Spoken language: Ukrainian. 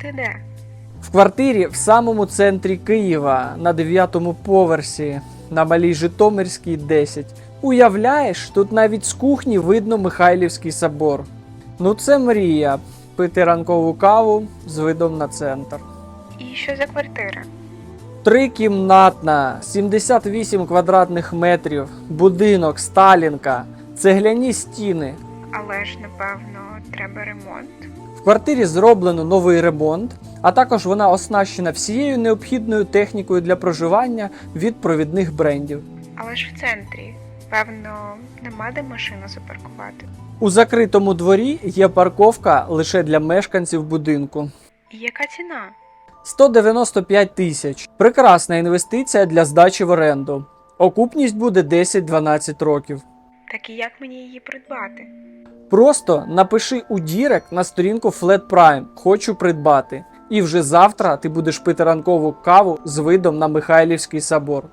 Ти де? В квартирі в самому центрі Києва на 9-му поверсі на малій Житомирській 10. Уявляєш, тут навіть з кухні видно Михайлівський собор. Ну це мрія. Пити ранкову каву з видом на центр. І що за квартира? Трикімнатна, 78 квадратних метрів, будинок, Сталінка, цегляні стіни. Але ж, напевно, треба ремонт. В квартирі зроблено новий ремонт, а також вона оснащена всією необхідною технікою для проживання від провідних брендів. Але ж в центрі. Певно, нема де машину запаркувати. У закритому дворі є парковка лише для мешканців будинку. Яка ціна? 195 тисяч. Прекрасна інвестиція для здачі в оренду. Окупність буде 10-12 років. Так і як мені її придбати? Просто напиши у Дірект на сторінку Flat Prime Хочу придбати. І вже завтра ти будеш пити ранкову каву з видом на Михайлівський собор.